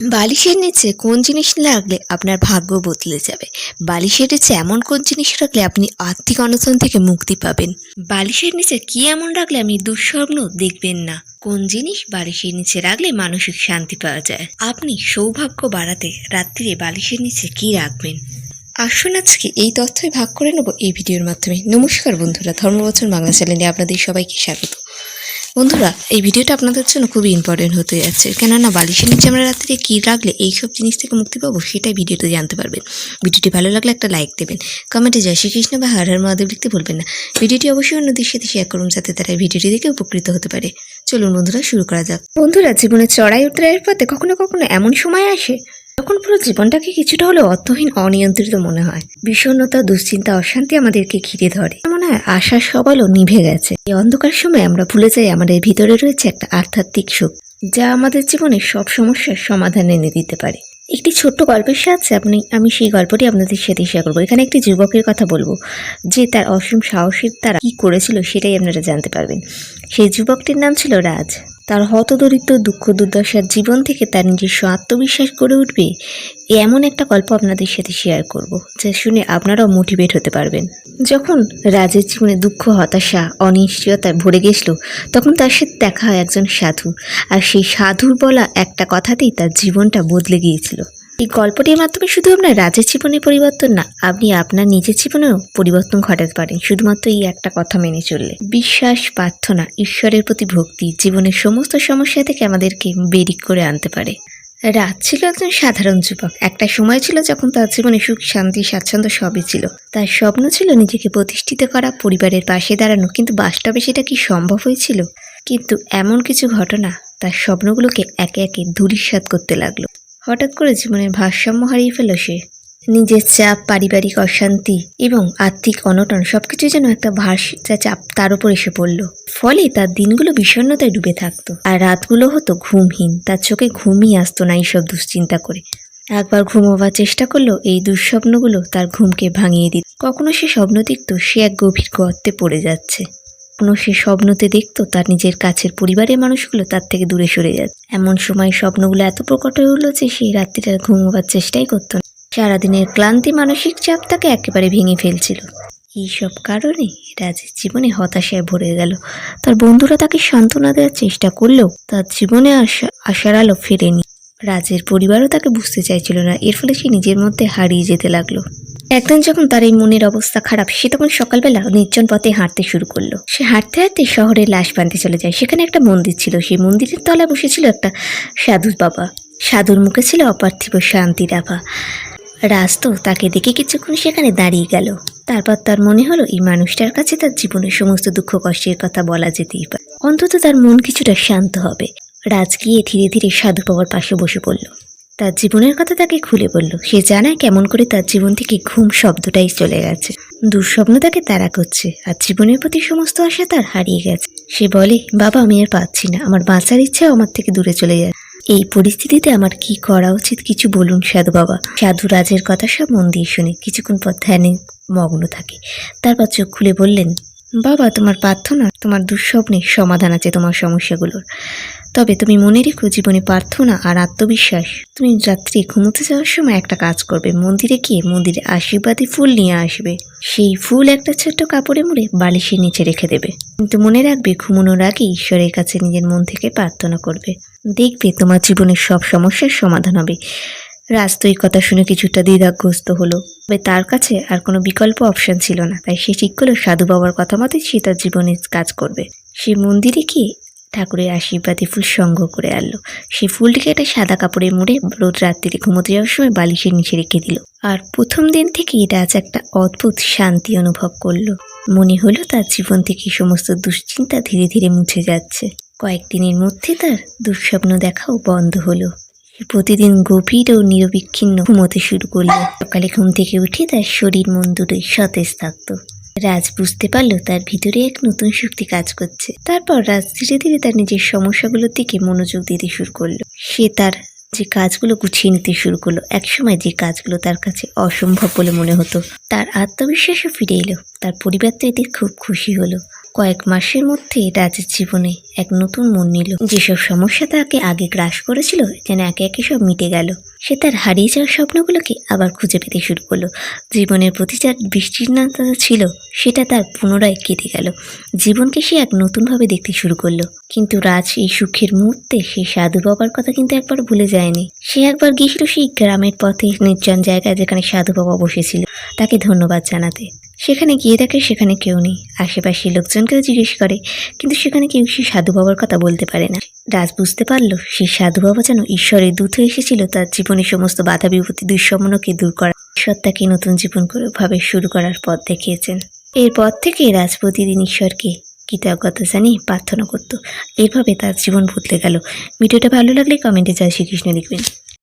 বালিশের নিচে কোন জিনিস রাখলে আপনার ভাগ্য বদলে যাবে? বালিশের নিচে এমন কোন জিনিস রাখলে আপনি আর্থিক অনশন থেকে মুক্তি পাবেন? বালিশের নিচে কি এমন রাখলে আপনি দুঃস্বপ্ন দেখবেন না? কোন জিনিস বালিশের নিচে রাখলে মানসিক শান্তি পাওয়া যায়? আপনি সৌভাগ্য বাড়াতে রাত্রিরে বালিশের নিচে কি রাখবেন? আসুন আজকে এই তথ্যই ভাগ করে নেব এই ভিডিওর মাধ্যমে। নমস্কার বন্ধুরা, ধর্মবচন বাংলা চ্যানেলে আপনাদের সবাইকে স্বাগত। বন্ধুরা, এই ভিডিওটা আপনাদের জন্য খুবই ইম্পর্টেন্ট হতে যাচ্ছে। কেননা বালিশের নিচে আমরা রাত্রে কী রাখলে এইসব জিনিস থেকে মুক্তি পাবো, সেটাই ভিডিওতে জানতে পারবেন। ভিডিওটি ভালো লাগলে একটা লাইক দেবেন। কমেন্টে জয় শ্রীকৃষ্ণ বা হর হর মহাদেব লিখতে ভুলবেন না। ভিডিওটি অবশ্যই অন্যদের সাথে শেয়ার করুন, যাতে তারা ভিডিওটি দেখে উপকৃত হতে পারে। চলুন বন্ধুরা, শুরু করা যাক। বন্ধুরা, জীবনে চড়াই উতরাইয়ের পথে কখনো কখনো এমন সময় আসে তখন পুরো জীবনটাকে কিছুটা হলেও অর্থহীন, অনিয়ন্ত্রিত মনে হয়। বিষণ্ণতা, দুশ্চিন্তা, অশান্তি আমাদেরকে ঘিরে ধরে। মনে হয় আশার সবালও নিভে গেছে। এই অন্ধকার সময় আমরা ভুলে যাই আমাদের ভিতরে রয়েছে একটা আধ্যাত্মিক সুখ যা আমাদের জীবনে সব সমস্যার সমাধান এনে দিতে পারে। একটি ছোট্ট গল্পের সাহায্যে আপনি, আমি সেই গল্পটি আপনাদের সাথে শেয়ার করব। এখানে একটি যুবকের কথা বলব, যে তার অসীম সাহসের তারা কি করেছিল সেটাই আপনারা জানতে পারবেন। সেই যুবকটির নাম ছিল রাজ। তার হতদরিদ্র দুঃখ দুর্দশার জীবন থেকে তার নিজস্ব আত্মবিশ্বাস গড়ে উঠবে এমন একটা গল্প আপনাদের সাথে শেয়ার করব, যা শুনে আপনারাও মোটিভেট হতে পারবেন। যখন রাজের জীবনে দুঃখ, হতাশা অনিশ্চয়তায় ভরে গেছিল, তখন তার সাথে দেখা হয় একজন সাধু, আর সেই সাধুর বলা একটা কথাতেই তার জীবনটা বদলে গিয়েছিল। এই গল্পটির মাধ্যমে শুধু আপনার রাজের জীবনে পরিবর্তন না, আপনি আপনার নিজের জীবনেও পরিবর্তন ঘটাতে পারেন। শুধুমাত্র এই একটা কথা মেনে চললে। বিশ্বাস, প্রার্থনা, ঈশ্বরের প্রতি ভক্তি জীবনের সমস্ত সমস্যা থেকে আমাদেরকে বেরিক করে আনতে পারে। রাত ছিল একজন সাধারণ যুবক। একটা সময় ছিল যখন তার জীবনে সুখ, শান্তি, স্বাচ্ছন্দ্য সবই ছিল। তার স্বপ্ন ছিল নিজেকে প্রতিষ্ঠিত করা, পরিবারের পাশে দাঁড়ানো, কিন্তু বাস্তবে সেটা কি সম্ভব হয়েছিল? কিন্তু এমন কিছু ঘটনা তার স্বপ্নগুলোকে একে একে ধূলিসাৎ করতে লাগল। হঠাৎ করে জীবনের ভারসাম্য হারিয়ে ফেলল সে। নিজের চাপ, পারিবারিক অশান্তি এবং আর্থিক অনটন সবকিছু যেন একটা ভাস চাপ তার উপর এসে পড়ল। ফলে তার দিনগুলো বিষণ্ণতায় ডুবে থাকতো। আর রাতগুলো হতো ঘুমহীন, তার চোখে ঘুমই আসতো না এইসব দুশ্চিন্তা করে। একবার ঘুমোবার চেষ্টা করল, এই দুঃস্বপ্নগুলো তার ঘুমকে ভাঙিয়ে দিত। কখনো সে স্বপ্ন দেখতো সে এক গভীর গর্তে পড়ে যাচ্ছে। কখনো সে স্বপ্নতে দেখতো তার নিজের কাছের পরিবারের মানুষগুলো তার থেকে দূরে সরে যাচ্ছে এমন সময় স্বপ্নগুলো এত প্রকট হয়ে উঠল যে সেই রাত্রিটা ঘুমোবার চেষ্টাই করতো না। সারাদিনের ক্লান্তি মানসিক চাপ তাকে একেবারে ভেঙে ফেলছিল। এইসব কারণে রাজের জীবনে হতাশায় ভরে গেল। তার বন্ধুরা তাকে সান্ত্বনা দেওয়ার চেষ্টা করলেও তার জীবনে আশা আশার আলো ফেরেনি। রাজের পরিবারও তাকে বুঝতে চাইছিল না। এর ফলে সে নিজের মধ্যে হারিয়ে যেতে লাগল। একদিন যখন তার এই মনের অবস্থা খারাপ, সে তখন সকালবেলা নির্জন পথে হাঁটতে শুরু করল। সে হাঁটতে হাঁটতে শহরের লাশ বানতে চলে যায়। সেখানে একটা মন্দির ছিল। সেই মন্দিরের তলায় বসেছিল একটা সাধু বাবা। সাধুর মুখে ছিল অপার্থিব শান্তির আভা রাজ তো তাকে দেখে কিছুক্ষণ সেখানে দাঁড়িয়ে গেল। তারপর তার মনে হলো, এই মানুষটার কাছে তার জীবনের সমস্ত দুঃখ কষ্টের কথা বলা যেতেই পারে। অন্তত তার মন কিছুটা শান্ত হবে। রাজ গিয়ে ধীরে ধীরে সাধু বাবার পাশে বসে পড়ল। তার জীবনের কথা তাকে খুলে বলল। সে জানায় কেমন করে তার জীবন থেকে ঘুম শব্দটাই চলে গেছে। দুঃস্বপ্ন তাকে তাড়া করছে আর জীবনের প্রতি সমস্ত আশা তার হারিয়ে গেছে। সে বলে, বাবা, আমি আর পাচ্ছি না। আমার বাঁচার ইচ্ছাও আমার থেকে দূরে চলে যায়। এই পরিস্থিতিতে আমার কি করা উচিত কিছু বলুন সাধু বাবা। সাধু রাজের কথা সব মন দিয়ে শুনে কিছুক্ষণ পর ধ্যানে মগ্ন থাকে। তারপর চোখ খুলে বললেন, বাবা, তোমার প্রার্থনা, তোমার দুঃস্বপ্নের সমাধান আছে তোমার সমস্যাগুলোর। তবে তুমি মনে রেখো জীবনে প্রার্থনা আর আত্মবিশ্বাস। তুমি রাত্রে ঘুমোতে যাওয়ার সময় একটা কাজ করবে। মন্দিরে গিয়ে মন্দিরে আশীর্বাদী ফুল নিয়ে আসবে। সেই ফুল একটা ছোট্ট কাপড়ে মুড়ে বালিশের নিচে রেখে দেবে। কিন্তু মনে রাখবে ঘুমানোর আগে ঈশ্বরের কাছে নিজের মন থেকে প্রার্থনা করবে। দেখবে তোমার জীবনের সব সমস্যার সমাধান হবে। রাজ কথা শুনে কিছুটা দ্বিধাগ্রস্ত হলো। তবে তার কাছে আর কোনো বিকল্প অপশন ছিল না। তাই সে ঠিক করল সাধু বাবার কথা মতোই সে তার জীবনে কাজ করবে। সে মন্দিরে গিয়ে ঠাকুরের আশীর্বাদে ফুল সংগ্রহ করে আনলো। সেই ফুলটিকে একটা সাদা কাপড়ে মুড়ে রোদ রাত্রিতে ঘুমোতে যাওয়ার সময় বালিশের নিচে রেখে দিল। আর প্রথম দিন থেকেই রাজ একটা অদ্ভুত শান্তি অনুভব করল। মনে হলো তার জীবন থেকে সমস্ত দুশ্চিন্তা ধীরে ধীরে মুছে যাচ্ছে। কয়েকদিনের মধ্যে তার দুঃস্বপ্ন দেখাও বন্ধ হলো। সে প্রতিদিন গভীর ও নিরবিচ্ছিন্ন ঘুমোতে শুরু করল। সকালে ঘুম থেকে উঠে তার শরীর মন দুটোই সতেজ থাকতো। রাজ বুঝতে পারল তার ভিতরে এক নতুন শক্তি কাজ করছে। তারপর রাজ ধীরে ধীরে তার নিজের সমস্যাগুলোর দিকে মনোযোগ দিতে শুরু করল। সে তার যে কাজগুলো গুছিয়ে নিতে শুরু করল, একসময় যে কাজগুলো তার কাছে অসম্ভব বলে মনে হতো, তার আত্মবিশ্বাসও ফিরে এলো। তার পরিবার তো এতে খুব খুশি হলো। কয়েক মাসের মধ্যে রাজের জীবনে এক নতুন মন নিল। যেসব সমস্যা তাকে আগে গ্রাস করেছিল, যেন একে একে সব মিটে গেল। সে তার হারিয়ে যাওয়ার স্বপ্নগুলোকে আবার খুঁজে পেতে শুরু করল। জীবনের প্রতি যার বিশ্চিন্নতা ছিল, সেটা তার পুনরায় কেটে গেল। জীবনকে সে এক নতুনভাবে দেখতে শুরু করল। কিন্তু রাজ এই সুখের মুহূর্তে সেই সাধু বাবার কথা কিন্তু একবার ভুলে যায়নি। সে একবার গিয়েছিল সেই গ্রামের পথে নির্জন জায়গায় যেখানে সাধু বাবা বসেছিল। তাকে ধন্যবাদ জানাতে। সেখানে গিয়ে দেখে সেখানে কেউ নেই। আশেপাশে লোকজনকেও জিজ্ঞেস করে, কিন্তু সেখানে কেউ সেই সাধু বাবার কথা বলতে পারে না। রাজ বুঝতে পারল, সেই সাধু বাবা যেন ঈশ্বরের দূত এসেছিল, তার জীবনের সমস্ত বাধা বিপত্তি দুঃসমনকে দূর করা। ঈশ্বর তাকে নতুন জীবন করে ভাবে শুরু করার পথ দেখিয়েছেন। এরপর থেকে রাজ প্রতিদিন ঈশ্বরকে কৃতজ্ঞতা জানিয়ে প্রার্থনা করত। এভাবে তার জীবন বদলে গেল। ভিডিওটা ভালো লাগলে কমেন্টে জয় শ্রীকৃষ্ণ লিখবেন।